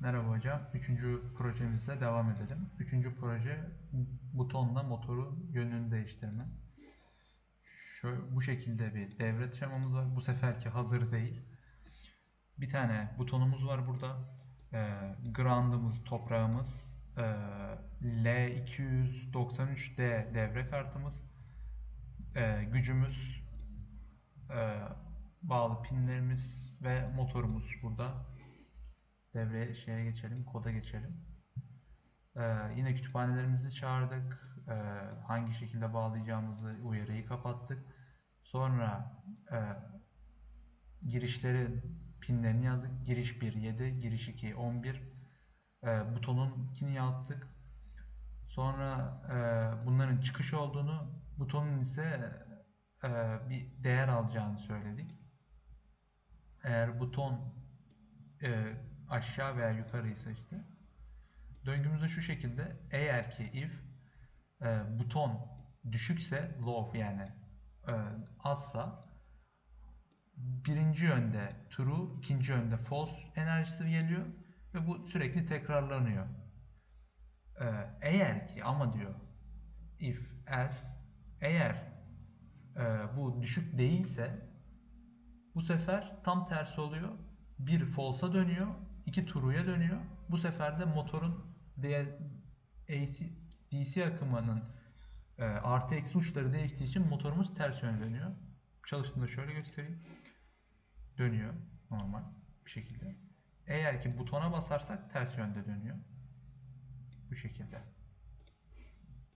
Merhaba hocam. Üçüncü projemizle devam edelim. Üçüncü proje butonla motoru yönünü değiştirme. Şöyle, bu şekilde bir devre şemamız var. Bu seferki hazır değil. Bir tane butonumuz var burada. Ee, ground'ımız, toprağımız. Ee, L293D devre kartımız. Ee, gücümüz. ee, bağlı pinlerimiz ve motorumuz burada. Devreye şeye geçelim, koda geçelim. Ee, yine kütüphanelerimizi çağırdık. Ee, hangi şekilde bağlayacağımızı uyarıyı kapattık. Sonra e, girişleri pinlerini yazdık. Giriş 1 7, giriş 2 11. Ee, butonunkini yaptık. Sonra e, bunların çıkış olduğunu, butonun ise e, bir değer alacağını söyledik. Eğer buton e, aşağı veya yukarıysa işte döngümüz de şu şekilde eğer ki if e, buton düşükse low yani e, azsa birinci yönde true ikinci yönde false enerjisi geliyor ve bu sürekli tekrarlanıyor. E, eğer ki ama diyor if else eğer e, bu düşük değilse bu sefer tam tersi oluyor. Bir false'a dönüyor, iki true'ya dönüyor. Bu sefer de motorun AC, DC akımının e, artı eksi uçları değiştiği için motorumuz ters yöne dönüyor. Çalıştığında şöyle göstereyim. Dönüyor normal bir şekilde. Eğer ki butona basarsak ters yönde dönüyor. Bu şekilde.